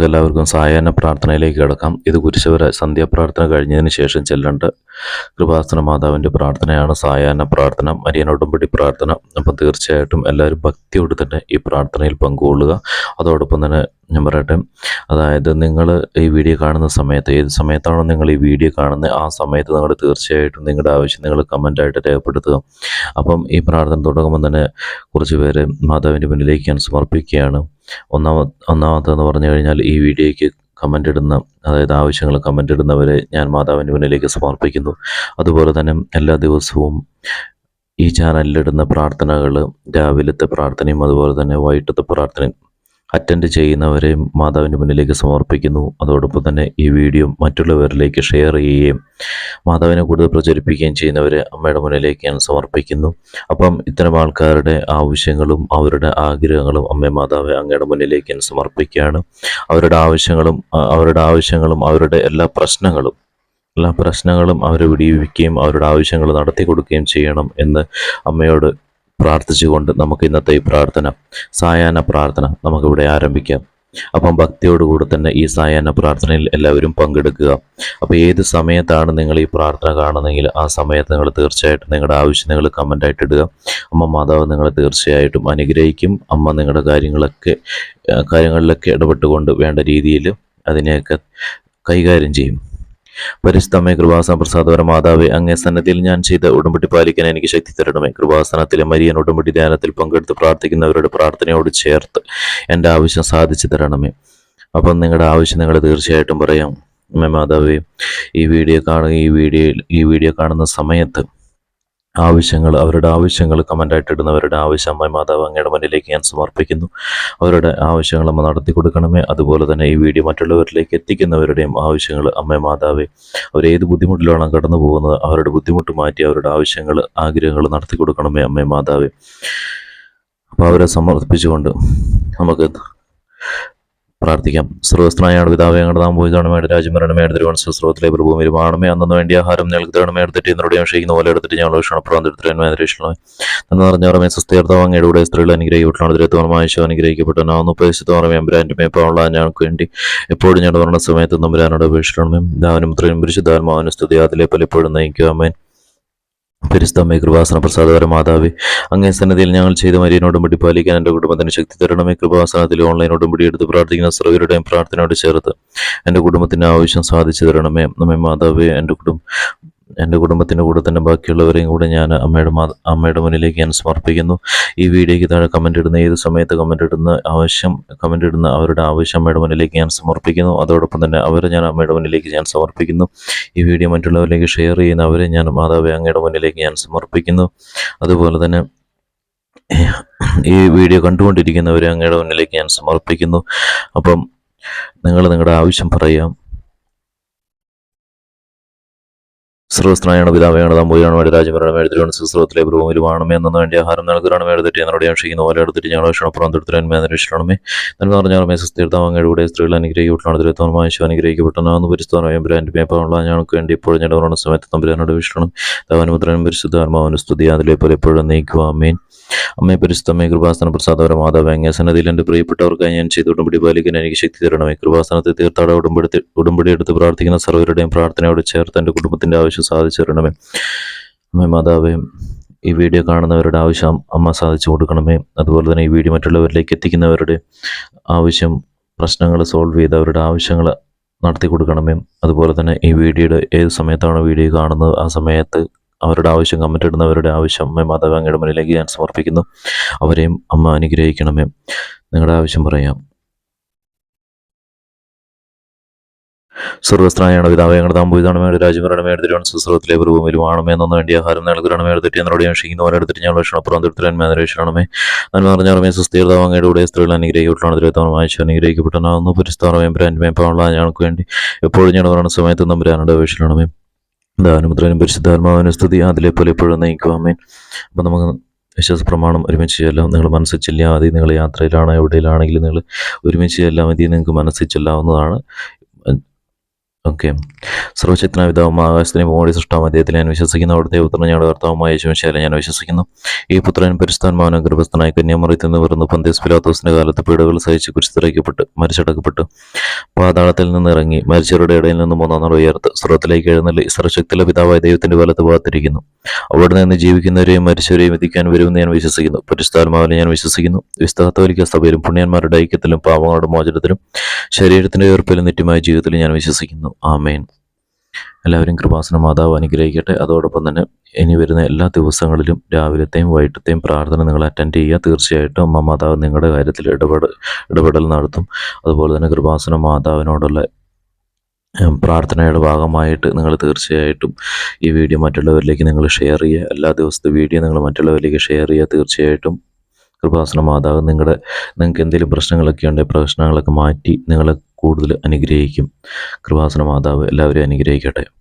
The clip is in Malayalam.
നമുക്കെല്ലാവർക്കും സായാഹ്ന പ്രാർത്ഥനയിലേക്ക് കിടക്കാം. ഇത് കുരിശുവര സന്ധ്യാപ്രാർത്ഥന കഴിഞ്ഞതിന് ശേഷം ചെല്ലേണ്ട കൃപാസന മാതാവിന്റെ പ്രാർത്ഥനയാണ് സായാഹ്ന പ്രാർത്ഥന. മരിയൻ ഉടമ്പടി പ്രാർത്ഥന. അപ്പം തീർച്ചയായിട്ടും എല്ലാവരും ഭക്തിയോട് തന്നെ ഈ പ്രാർത്ഥനയിൽ പങ്കുകൊള്ളുക. അതോടൊപ്പം തന്നെ ഞാൻ പറയട്ടെ അതായത് നിങ്ങൾ ഈ വീഡിയോ കാണുന്ന സമയത്ത് ഏത് സമയത്താണോ നിങ്ങൾ ഈ വീഡിയോ കാണുന്നത് ആ സമയത്ത് നിങ്ങൾ തീർച്ചയായിട്ടും നിങ്ങളുടെ ആവശ്യം നിങ്ങൾ കമന്റായിട്ട് രേഖപ്പെടുത്തുക. അപ്പം ഈ പ്രാർത്ഥന തുടങ്ങുമ്പോൾ തന്നെ കുറച്ച് പേര് മാതാവിന്റെ മുന്നിലേക്ക് ഞാൻ സമർപ്പിക്കുകയാണ്. ഒന്നാമ ഒന്നാമത്തെന്ന് പറഞ്ഞു കഴിഞ്ഞാൽ ഈ വീഡിയോയ്ക്ക് കമന്റ് ഇടുന്ന അതായത് ആവശ്യങ്ങൾ കമന്റ് ഇടുന്നവരെ ഞാൻ മാതാവിന്റെ മുന്നിലേക്ക് സമർപ്പിക്കുന്നു. അതുപോലെ തന്നെ എല്ലാ ദിവസവും ഈ ചാനലിലിടുന്ന പ്രാർത്ഥനകൾ രാവിലത്തെ പ്രാർത്ഥനയും അതുപോലെ തന്നെ വൈകിട്ടത്തെ പ്രാർത്ഥനയും അറ്റൻഡ് ചെയ്യുന്നവരെയും മാതാവിന്റെ മുന്നിലേക്ക് സമർപ്പിക്കുന്നു. അതോടൊപ്പം തന്നെ ഈ വീഡിയോ മറ്റുള്ളവരിലേക്ക് ഷെയർ ചെയ്യുകയും മാതാവിനെ കൂടുതൽ പ്രചരിപ്പിക്കുകയും ചെയ്യുന്നവരെ അമ്മയുടെ മുന്നിലേക്ക് ഞാൻ സമർപ്പിക്കുന്നു. അപ്പം ഇത്തരം ആൾക്കാരുടെ ആവശ്യങ്ങളും അവരുടെ ആഗ്രഹങ്ങളും അമ്മ മാതാവ് അങ്ങയുടെ മുന്നിലേക്ക് ഞാൻ സമർപ്പിക്കുകയാണ്. അവരുടെ ആവശ്യങ്ങളും അവരുടെ ആവശ്യങ്ങളും അവരുടെ എല്ലാ പ്രശ്നങ്ങളും എല്ലാ പ്രശ്നങ്ങളും അവരെ വിടിയിപ്പിക്കുകയും അവരുടെ ആവശ്യങ്ങൾ നടത്തി കൊടുക്കുകയും ചെയ്യണം എന്ന് അമ്മയോട് പ്രാർത്ഥിച്ചുകൊണ്ട് നമുക്ക് ഇന്നത്തെ ഈ പ്രാർത്ഥന സായാഹ്ന പ്രാർത്ഥന നമുക്കിവിടെ ആരംഭിക്കാം. അപ്പം ഭക്തിയോടുകൂടി തന്നെ ഈ സായാഹ്ന പ്രാർത്ഥനയിൽ എല്ലാവരും പങ്കെടുക്കുക. അപ്പോൾ ഏത് സമയത്താണ് നിങ്ങൾ ഈ പ്രാർത്ഥന കാണുന്നതെങ്കിൽ ആ സമയത്ത് നിങ്ങൾ തീർച്ചയായിട്ടും നിങ്ങളുടെ ആവശ്യം നിങ്ങൾ കമന്റായിട്ട് ഇടുക. അമ്മ മാതാവ് നിങ്ങളെ തീർച്ചയായിട്ടും അനുഗ്രഹിക്കും. അമ്മ നിങ്ങളുടെ കാര്യങ്ങളൊക്കെ കാര്യങ്ങളിലൊക്കെ ഇടപെട്ടുകൊണ്ട് വേണ്ട രീതിയിൽ അതിനെയൊക്കെ കൈകാര്യം ചെയ്യും. പരിശുദ്ധമേ കൃപാസന പ്രസാദപര മാതാവേ അങ്ങേ സന്നദ്ധിയിൽ ഞാൻ ചെയ്ത ഉടമ്പടി പാലിക്കാൻ എനിക്ക് ശക്തി തരണമേ. കൃപാസനത്തിലെ മരിയൻ ഉടമ്പടി ധ്യാനത്തിൽ പങ്കെടുത്ത് പ്രാർത്ഥിക്കുന്നവരുടെ പ്രാർത്ഥനയോട് ചേർത്ത് എന്റെ ആവശ്യം സാധിച്ചു തരണമേ. അപ്പം നിങ്ങളുടെ ആവശ്യം നിങ്ങൾ തീർച്ചയായിട്ടും പറയാം. അമ്മ മാതാവേ ഈ വീഡിയോ കാണുക ഈ വീഡിയോയിൽ ഈ വീഡിയോ കാണുന്ന സമയത്ത് ആവശ്യങ്ങൾ അവരുടെ ആവശ്യങ്ങൾ കമന്റായിട്ട് ഇടുന്നവരുടെ ആവശ്യം അമ്മ മാതാവ് അങ്ങയുടെ മുന്നിലേക്ക് ഞാൻ സമർപ്പിക്കുന്നു. അവരുടെ ആവശ്യങ്ങൾ അമ്മ നടത്തി കൊടുക്കണമേ. അതുപോലെ തന്നെ ഈ വീഡിയോ മറ്റുള്ളവരിലേക്ക് എത്തിക്കുന്നവരുടെയും ആവശ്യങ്ങൾ അമ്മ മാതാവേ അവർ ഏത് ബുദ്ധിമുട്ടിലാണോ കടന്നു പോകുന്നത് അവരുടെ ബുദ്ധിമുട്ട് മാറ്റി അവരുടെ ആവശ്യങ്ങൾ ആഗ്രഹങ്ങൾ നടത്തി കൊടുക്കണമേ അമ്മ മാതാവേ. അപ്പോൾ അവരെ സമർപ്പിച്ചുകൊണ്ട് നമുക്ക് പ്രാർത്ഥിക്കാം. സർവസ്ത്രനായാണ് പിതാവ് ഞങ്ങളുടെ നാം പോയി കാണുമേ രാജ്യം വരണമേ തിരുവനന്തപുരം സ്രോതത്തിലെ പ്രഭൂമിയിൽ വാണമേ അന്നു വേണ്ടി ആഹാരം ഞങ്ങൾക്ക് തരണമേ എടുത്തിട്ട് എന്നോട് ഞാൻ പോലെ എടുത്തിട്ട് ഞങ്ങൾ എടുത്തിട്ട് രക്ഷിക്കണമേ എന്ന് പറഞ്ഞവരമേ സുസ്ഥീർത്താവ് അങ്ങയുടെ കൂടെ സ്ത്രീകൾ അനുഗ്രഹിക്കപ്പെട്ടാണ് ദുരത്വമായ ശോ അനുഗ്രഹിക്കപ്പെട്ടവനാവുന്നു പരിശുദ്ധമേ അമ്പരാന്റെ മേപ്പാവുള്ള ഞങ്ങൾക്ക് വേണ്ടി എപ്പോഴും ഞങ്ങളുടെ മരണ സമയത്ത് നമ്പരാനോട് അപേക്ഷിക്കണമേ. ദാവനും ഇത്രയും പരിശുദ്ധാത്മാവിനും സ്തുതി അതിലെ പലപ്പോഴും നയിക്കുവാമേൻ പരിസ്ഥമേ കൃപാസന പ്രസാദകര മാതാവേ അങ്ങേ സന്നദ്ധയിൽ ഞങ്ങൾ ചെയ്ത മരിയനോടും പിടി പാലിക്കാൻ എന്റെ കുടുംബത്തിന് ശക്തി തരണമേ. കൃപാസനത്തിൽ ഓൺലൈൻ പിടി എടുത്ത് പ്രാർത്ഥിക്കുന്ന സർവരുടെയും പ്രാർത്ഥനയോട് ചേർത്ത് എന്റെ കുടുംബത്തിന്റെ ആവശ്യം സാധിച്ചു തരണമേ. നമ്മെ മാതാവേ എന്റെ കുടുംബം എന്റെ കുടുംബത്തിന്റെ കൂടെ തന്നെ ബാക്കിയുള്ളവരെയും കൂടെ ഞാൻ അമ്മയുടെ മാ അമ്മയുടെ മുന്നിലേക്ക് ഞാൻ സമർപ്പിക്കുന്നു. ഈ വീഡിയോയ്ക്ക് താഴെ കമന്റ് ഇടുന്ന ഏത് സമയത്ത് കമന്റ് ഇടുന്ന ആവശ്യം കമന്റ് ഇടുന്ന അവരുടെ ആവശ്യം അമ്മയുടെ മുന്നിലേക്ക് ഞാൻ സമർപ്പിക്കുന്നു. അതോടൊപ്പം തന്നെ അവരെ ഞാൻ അമ്മയുടെ മുന്നിലേക്ക് ഞാൻ സമർപ്പിക്കുന്നു. ഈ വീഡിയോ മറ്റുള്ളവരിലേക്ക് ഷെയർ ചെയ്യുന്ന അവരെ ഞാൻ മാതാവേ അങ്ങയുടെ മുന്നിലേക്ക് ഞാൻ സമർപ്പിക്കുന്നു. അതുപോലെ തന്നെ ഈ വീഡിയോ കണ്ടുകൊണ്ടിരിക്കുന്നവരെ അങ്ങയുടെ മുന്നിലേക്ക് ഞാൻ സമർപ്പിക്കുന്നു. അപ്പം നിങ്ങൾ നിങ്ങളുടെ ആവശ്യം പറയാം. സർവസ്ത്രനായാണ് പിതാവയാണ് തമ്പുരാണ് വേണ്ട രാജ്യഭരണം എഴുതിരുവൻ സുസ്രവത്തിലെ ഭൂമിയിലുമാണമേ എന്നു വേണ്ടി ആഹാരം നൽകുകയാണ് മേടുത്തിട്ട് എന്നോട് ഞാൻ പോലെ എടുത്തിട്ട് ഞങ്ങൾ ക്ഷണപ്പുറം തൊടുത്തിരന്മേ അന്വേഷിക്കണമേ എന്ന് പറഞ്ഞാൽ മേ സുസ്ഥിരതാവ് അങ്ങയുടെ കൂടെ സ്ത്രീകൾ അനുഗ്രഹിക്കപ്പെട്ടാണ് ദുരിതമായ ശിവ അനുഗ്രഹിക്കപ്പെട്ടെന്നാന്ന് പരിശുദ്ധമായ ബ്രാൻഡ് പേപ്പറുള്ള ഞങ്ങൾക്ക് വേണ്ടി ഇപ്പോഴും ഞങ്ങളുടെ സമയത്ത് തമ്പുരാനോട് വീക്ഷണം പരിശുദ്ധ പരിശുദ്ധാത്മാവിന് സ്തുതി. അതിലെ പോലെ എപ്പോഴും നയിക്കുക അമ്മേൻ അമ്മേ പരിശുദ്ധമേ കൃപാസന പ്രസാദപര മാതാവ് അങ്ങേ സന്നദ്ധിയിൽ എന്റെ പ്രിയപ്പെട്ടവർക്കായി ഞാൻ ചെയ്ത് ഉടമ്പടി പാലിക്കാൻ എനിക്ക് ശക്തി തരണമേ. കൃപാസനത്തെ തീർത്ഥാട ഉടമ്പടി ഉടമ്പടി എടുത്ത് പ്രാർത്ഥിക്കുന്ന സർവരുടെയും പ്രാർത്ഥനയോട് ചേർത്ത് എന്റെ കുടുംബത്തിന്റെ ആവശ്യം സാധിച്ചു തരണമേ അമ്മ മാതാവേ ഈ വീഡിയോ കാണുന്നവരുടെ ആവശ്യം അമ്മ സാധിച്ചു കൊടുക്കണമേ. അതുപോലെ തന്നെ ഈ വീഡിയോ മറ്റുള്ളവരിലേക്ക് എത്തിക്കുന്നവരുടെ ആവശ്യം പ്രശ്നങ്ങൾ സോൾവ് ചെയ്ത് അവരുടെ ആവശ്യങ്ങൾ നടത്തി കൊടുക്കണമേ. അതുപോലെ തന്നെ ഈ വീഡിയോയുടെ ഏത് സമയത്താണ് വീഡിയോ കാണുന്നത് ആ സമയത്ത് അവരുടെ ആവശ്യം കമന്റ് ഇടുന്നവരുടെ ആവശ്യം അമ്മ മാതാവ് അങ്ങയുടെ മുന്നിലേക്ക് ഞാൻ സമർപ്പിക്കുന്നു. അവരെയും അമ്മ അനുഗ്രഹിക്കണമേ. നിങ്ങളുടെ ആവശ്യം പറയാം. സർവസ്ത്രായാണ് പിതാവേ ഞങ്ങളുടെ താമ്പൂതാണ് മേട് രാജ്യഭരണമേ എടുത്തിട്ട് സുസ്രവത്തിലെ ഭൂമിയിലും ആണമേ എന്നൊന്നും വേണ്ടി ആഹാരം നൽകണമേ എടുത്തിട്ട് എന്നോട് പോലെ എടുത്തിട്ട് ഞങ്ങൾ ഭക്ഷണപ്പുറം തിരുത്തരന്മേ അന്വേഷിക്കണമേ നന്മ പറഞ്ഞാറമേ സുസ്ഥിരതാവങ്ങയുടെ സ്ത്രീകൾ അനുഗ്രഹിക്കപ്പെട്ടാണ് ദുരിതമാണ് വായിച്ചു അനുഗ്രഹിക്കപ്പെട്ടനാവുന്നു പുരസ്താറമേ ബ്രാൻഡ് പാവുള്ള ഞങ്ങൾക്ക് വേണ്ടി എപ്പോഴും ഞങ്ങൾ പറയുന്ന സമയത്ത് നമ്പരാനുടെ അപേക്ഷിക്കണമേ. ദാനമുദ്രനും പരിശുദ്ധാത്മാവിന് സ്തുതി. അതിലെ പോലെ എപ്പോഴും നയിക്കുവാമേൻ അപ്പം നമുക്ക് വിശ്വാസ പ്രമാണം ഒരുമിച്ച് ചെല്ലാം. നിങ്ങൾ മനസ്സിൽ ചെല്ലാതെ നിങ്ങൾ യാത്രയിലാണോ എവിടെയിലാണെങ്കിലും നിങ്ങൾ ഒരുമിച്ച് ചെല്ലാൻ മതി നിങ്ങൾക്ക് മനസ്സിൽ ചെല്ലാവുന്നതാണ്. ഓക്കെ. സർവശക്തന പിതാവും ആകാശത്തിനെ മോടി സൃഷ്ടാവും അദ്ദേഹത്തിൽ ഞാൻ വിശ്വസിക്കുന്നു. അവിടുത്തെ പുത്രൻ ഞങ്ങളുടെ കർത്താവുമായ യേശുമിശാലെ ഞാൻ വിശ്വസിക്കുന്നു. ഈ പുത്രൻ പരിസ്ഥാന്മാവനും ഗർഭസ്ഥനായി കന്യാമറിയത്തിൽ നിന്ന് പിറന്നു. പന്തേസ് പിലാത്തോസിന്റെ കാലത്ത് പീഡകൾ സഹിച്ച് കുരിശിറക്കപ്പെട്ട് മരിച്ചടക്കപ്പെട്ട്. പാതാളത്തിൽ നിന്ന് ഇറങ്ങി മരിച്ചവരുടെ ഇടയിൽ നിന്ന് മൂന്നാം നാൾ ഉയർത്ത് സ്രോത്തിലേക്ക് എഴുന്നള്ളി സർവശക്തിയുള്ള പിതാവായ ദൈവത്തിന്റെ വലത്ത് ഭാഗത്തിരിക്കുന്നു അവിടെ നിന്ന് ജീവിക്കുന്നവരെയും മരിച്ചവരെയും വിധിക്കാൻ വരുമെന്ന് ഞാൻ വിശ്വസിക്കുന്നു. പരിസ്ഥാത്മാവിനെ ഞാൻ വിശ്വസിക്കുന്നു. വിസ്താകത്തോലിക്ക സഭയിലും പുണ്യന്മാരുടെ ഐക്യത്തിലും പാവങ്ങളുടെ മോചനത്തിലും ശരീരത്തിന്റെ ഉയർപ്പിലും നിത്യമായ ജീവിതത്തിലും ഞാൻ വിശ്വസിക്കുന്നു. ആമേൻ. എല്ലാവരും കൃപാസന മാതാവ് അനുഗ്രഹിക്കട്ടെ. അതോടൊപ്പം തന്നെ ഇനി വരുന്ന എല്ലാ ദിവസങ്ങളിലും രാവിലത്തെയും വൈകിട്ടത്തെയും പ്രാർത്ഥന നിങ്ങൾ അറ്റൻഡ് ചെയ്യുക. തീർച്ചയായിട്ടും അമ്മ മാതാവ് നിങ്ങളുടെ കാര്യത്തിൽ ഇടപെട ഇടപെടൽ നടത്തും. അതുപോലെ തന്നെ കൃപാസന മാതാവിനോടുള്ള പ്രാർത്ഥനയുടെ ഭാഗമായിട്ട് നിങ്ങൾ തീർച്ചയായിട്ടും ഈ വീഡിയോ മറ്റുള്ളവരിലേക്ക് നിങ്ങൾ ഷെയർ ചെയ്യുക. എല്ലാ ദിവസത്തെ വീഡിയോ നിങ്ങൾ മറ്റുള്ളവരിലേക്ക് ഷെയർ ചെയ്യുക. തീർച്ചയായിട്ടും കൃപാസന മാതാവ് നിങ്ങളുടെ നിങ്ങൾക്ക് എന്തെങ്കിലും പ്രശ്നങ്ങളൊക്കെ ഉണ്ടെങ്കിൽ പ്രശ്നങ്ങളൊക്കെ മാറ്റി നിങ്ങളെ കൂടുതൽ അനുഗ്രഹിക്കും. കൃപാസന മാതാവ് എല്ലാവരെയും അനുഗ്രഹിക്കട്ടെ.